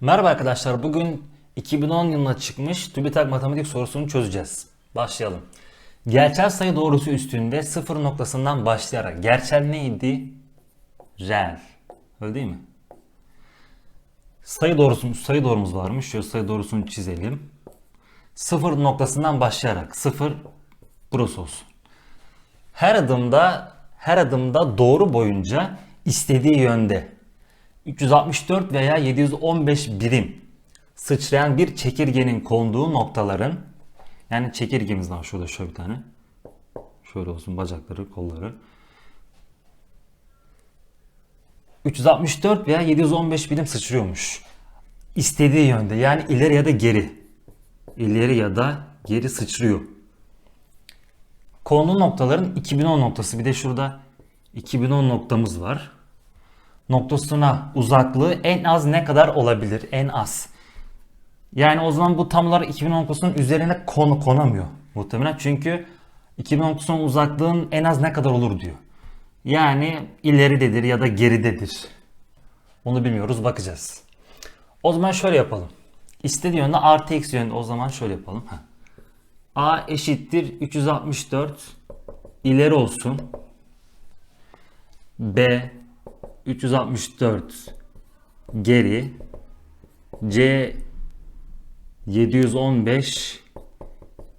Merhaba arkadaşlar. Bugün 2010 yılına çıkmış TÜBİTAK matematik sorusunu çözeceğiz. Başlayalım. Gerçel sayı doğrusu üstünde sıfır noktasından başlayarak gerçel neydi? Reel. Öyle değil mi? Sayı doğrusu sayı doğrumuz varmış. Şöyle sayı doğrusunu çizelim. Sıfır noktasından başlayarak sıfır burası olsun. Her adımda her adımda doğru boyunca istediği yönde 364 veya 715 birim sıçrayan bir çekirgenin konduğu noktaların yani çekirgemiz var şurada şöyle bir tane. Şöyle olsun bacakları, kolları. 364 veya 715 birim sıçrıyormuş. İstediği yönde yani ileri ya da geri. İleri ya da geri sıçrıyor. Konulu noktaların 2010 noktası. Bir de şurada 2010 noktamız var. Noktasına uzaklığı en az ne kadar olabilir? En az. Yani o zaman bu tam olarak 2010 noktasının üzerine konu konamıyor muhtemelen. Çünkü 2010 noktasının uzaklığın en az ne kadar olur diyor. Yani ileridedir ya da geridedir. Onu bilmiyoruz bakacağız. O zaman şöyle yapalım. İstediği yönde artı eksi yönde o zaman şöyle yapalım. A eşittir 364 ileri olsun. B 364 geri. C 715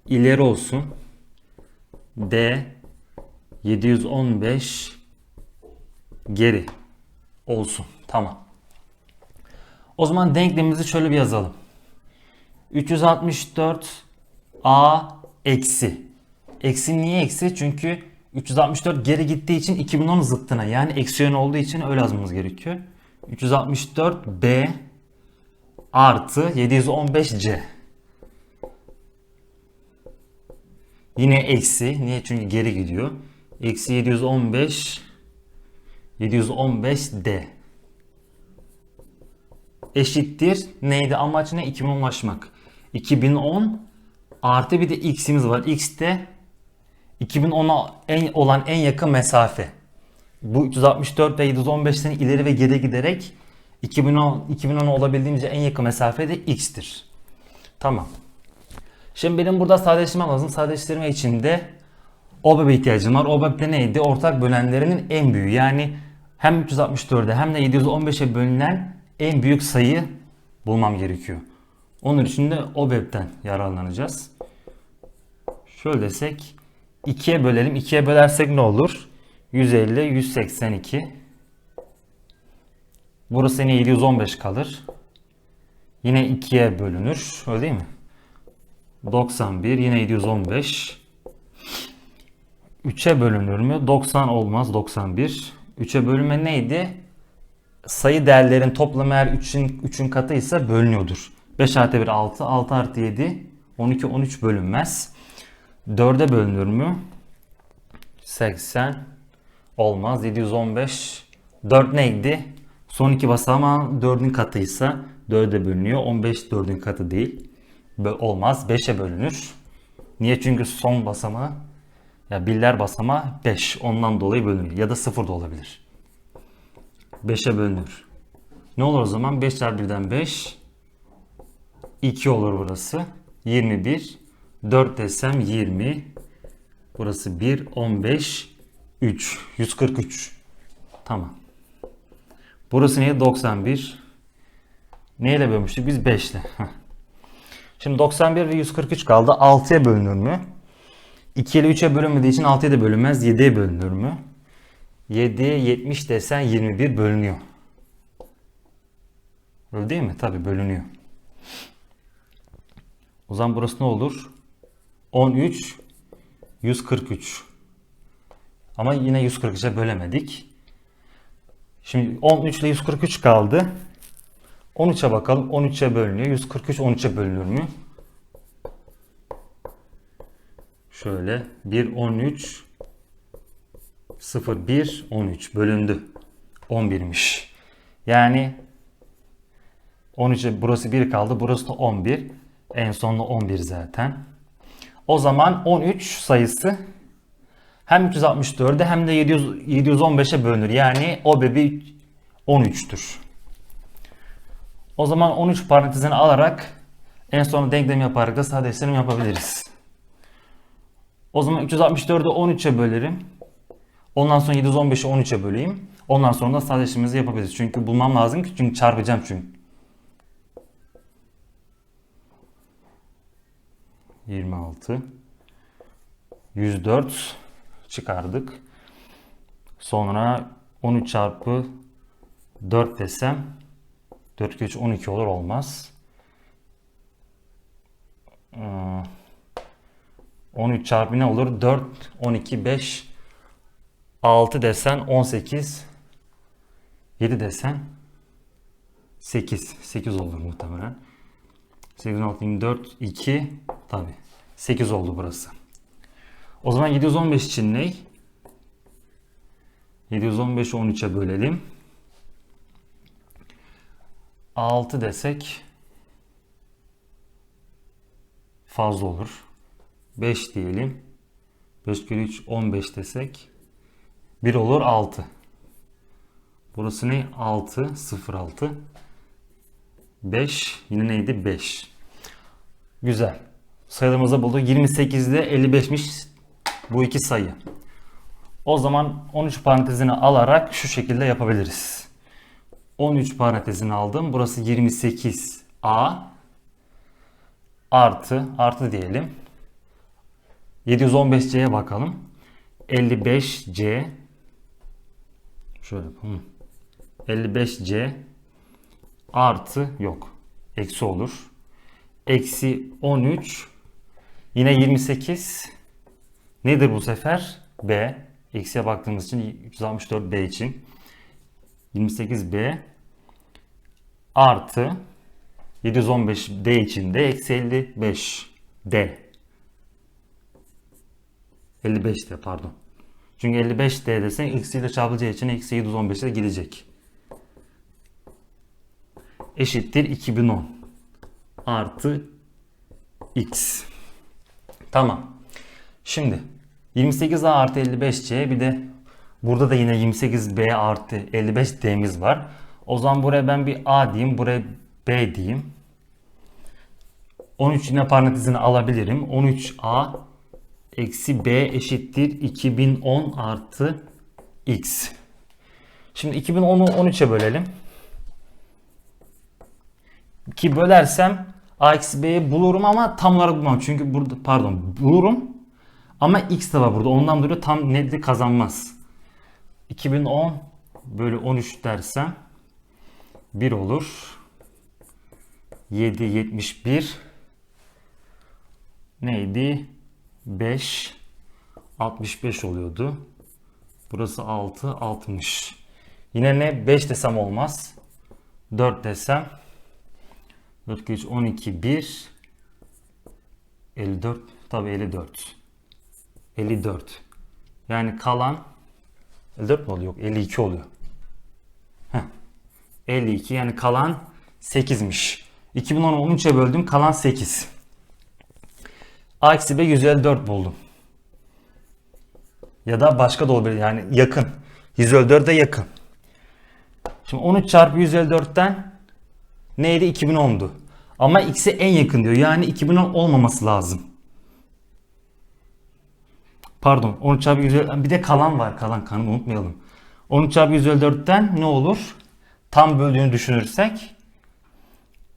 ileri olsun. D 715 geri olsun. Tamam. O zaman denklemimizi şöyle bir yazalım. 364 A eksi. Eksi niye eksi? Çünkü 364 geri gittiği için 2010 zıttına yani eksi yön olduğu için öyle yazmamız gerekiyor. 364 B artı 715 C. Yine eksi. Niye? Çünkü geri gidiyor. Eksi 715 715 D. Eşittir. Neydi? Amaç ne? 2010 ulaşmak. 2010 artı bir de x'imiz var. X de 2010'a en, olan en yakın mesafe. Bu 364 ve 715'ten ileri ve geri giderek 2010 2010'a olabildiğimizce en yakın mesafe de x'tir. Tamam. Şimdi benim burada sadeleştirmem lazım. Sadeleştirme için de OBEB'e ihtiyacım var. OBEB'de neydi? Ortak bölenlerinin en büyüğü. Yani hem 364'e hem de 715'e bölünen en büyük sayı bulmam gerekiyor. Onun için de OBEB'den yararlanacağız. Şöyle desek 2'ye bölelim. 2'ye bölersek ne olur? 150, 182. Burası yine 715 kalır. Yine 2'ye bölünür. Öyle değil mi? 91 yine 715. 3'e bölünür mü? 90 olmaz 91. 3'e bölünme neydi? Sayı değerlerin toplamı eğer 3'ün 3'ün katıysa bölünüyordur. 5 artı 1 6, 6 artı 7 12 13 bölünmez. 4'e bölünür mü? 80 olmaz. 715 4 neydi? Son iki basamağı 4'ün katıysa 4'e bölünüyor. 15 4'ün katı değil. Olmaz. 5'e bölünür. Niye? Çünkü son basamağı ya birler basamağı 5. Ondan dolayı bölünür. Ya da 0 da olabilir. 5'e bölünür. Ne olur o zaman? 5 çarpı 1'den 5 2 olur burası. 21 4 desem 20 Burası 1 15 3 143 Tamam. Burası neydi? 91 Neyle bölmüştük? Biz 5 ile. Şimdi 91 ve 143 kaldı. 6'ya bölünür mü? 2 ile 3'e bölünmediği için 6'ya da bölünmez. 7'ye bölünür mü? 7'ye 70 desen 21 bölünüyor. Öyle değil mi? Tabi bölünüyor. O zaman burası ne olur? 13 143. Ama yine 143'e bölemedik. Şimdi 13 ile 143 kaldı. 13'e bakalım. 13'e bölünüyor. 143 13'e bölünür mü? Şöyle 1 13 0 1 13 bölündü. 11'miş. Yani 13'e burası 1 kaldı. Burası da 11. En sonunda 11 zaten. O zaman 13 sayısı hem 364'e hem de 700, 715'e bölünür. Yani o bebi 13'tür. O zaman 13 parantezini alarak en son denklem yaparak da sadeleştirim yapabiliriz. O zaman 364'ü 13'e bölerim. Ondan sonra 715'i 13'e böleyim. Ondan sonra da sadeleştirmemizi yapabiliriz. Çünkü bulmam lazım ki çünkü çarpacağım çünkü. 26 104 çıkardık. Sonra 13 çarpı 4 desem 4 kere 3 12 olur olmaz. Ee, 13 çarpı ne olur? 4, 12, 5, 6 desen 18, 7 desen 8. 8 olur muhtemelen. 8, 6, 24, 2 tabi 8 oldu burası. O zaman 715 için ne? 715'i 13'e bölelim. 6 desek fazla olur. 5 diyelim. 5 kere 3 15 desek 1 olur 6. Burası ne? 6 0 6 5 yine neydi? 5. Güzel. Sayılarımızı bulduk. 28'de 55'miş bu iki sayı. O zaman 13 parantezini alarak şu şekilde yapabiliriz. 13 parantezini aldım. Burası 28A artı artı diyelim. 715C'ye bakalım. 55C şöyle yapalım. 55C artı yok. Eksi olur. Eksi 13 yine 28 nedir bu sefer? B. Eksiye baktığımız için 364B için 28B artı 715D için de eksi 55D 55D pardon. Çünkü 55D desen x ile çarpılacağı için eksi 715'e gidecek. Eşittir 2010 artı x. Tamam. Şimdi 28A artı 55C bir de burada da yine 28B artı 55D'miz var. O zaman buraya ben bir A diyeyim. Buraya B diyeyim. 13 yine parantezini alabilirim. 13A eksi B eşittir 2010 artı X. Şimdi 2010'u 13'e bölelim. Ki bölersem A eksi B'yi bulurum ama tam olarak bulmam. Çünkü burada pardon bulurum ama X de var burada. Ondan dolayı tam netli kazanmaz. 2010 bölü 13 dersem 1 olur. 7, 71 neydi? 5 65 oluyordu. Burası 6 60. Yine ne 5 desem olmaz. 4 desem 4 kere 3 12 1 54 tabi 54. 54. Yani kalan 54 mi oluyor? Yok 52 oluyor. Heh. 52 yani kalan 8'miş. 2010'u 13'e böldüm kalan 8. A eksi B 154 buldum. Ya da başka da olabilir yani yakın. 154'e yakın. Şimdi 13 çarpı 154'ten neydi? 2010'du. Ama x'e en yakın diyor. Yani 2010 olmaması lazım. Pardon 13 çarpı 154 bir de kalan var. Kalan kanı unutmayalım. 13 çarpı 154'ten ne olur? Tam böldüğünü düşünürsek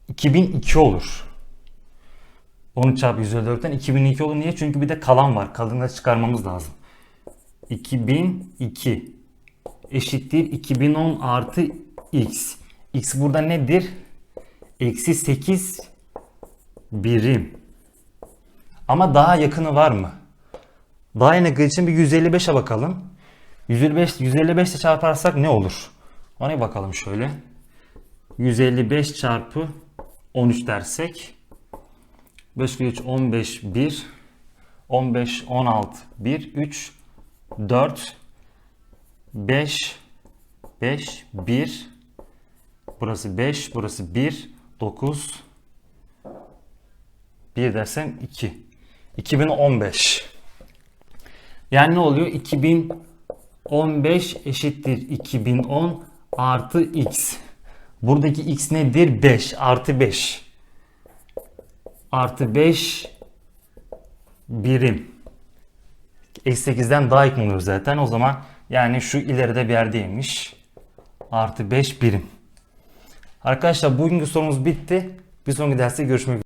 2002 olur. 13 çarpı 154'ten 2002 olur. Niye? Çünkü bir de kalan var. Kalanı çıkarmamız lazım. 2002 eşittir 2010 artı x. x burada nedir? Eksi 8 birim. Ama daha yakını var mı? Daha yakın için bir 155'e bakalım. 155, 155 ile çarparsak ne olur? Ona bakalım şöyle. 155 çarpı 13 dersek 5 kere 3 15 1 15 16 1 3 4 5 5 1 burası 5 burası 1 9 1 dersen 2 2015 yani ne oluyor 2015 eşittir 2010 artı x Buradaki x nedir? 5 artı 5. Artı 5 birim. Eksi 8'den daha yakın oluyor zaten. O zaman yani şu ileride bir yerdeymiş. Artı 5 birim. Arkadaşlar bugünkü sorumuz bitti. Bir sonraki derste görüşmek üzere.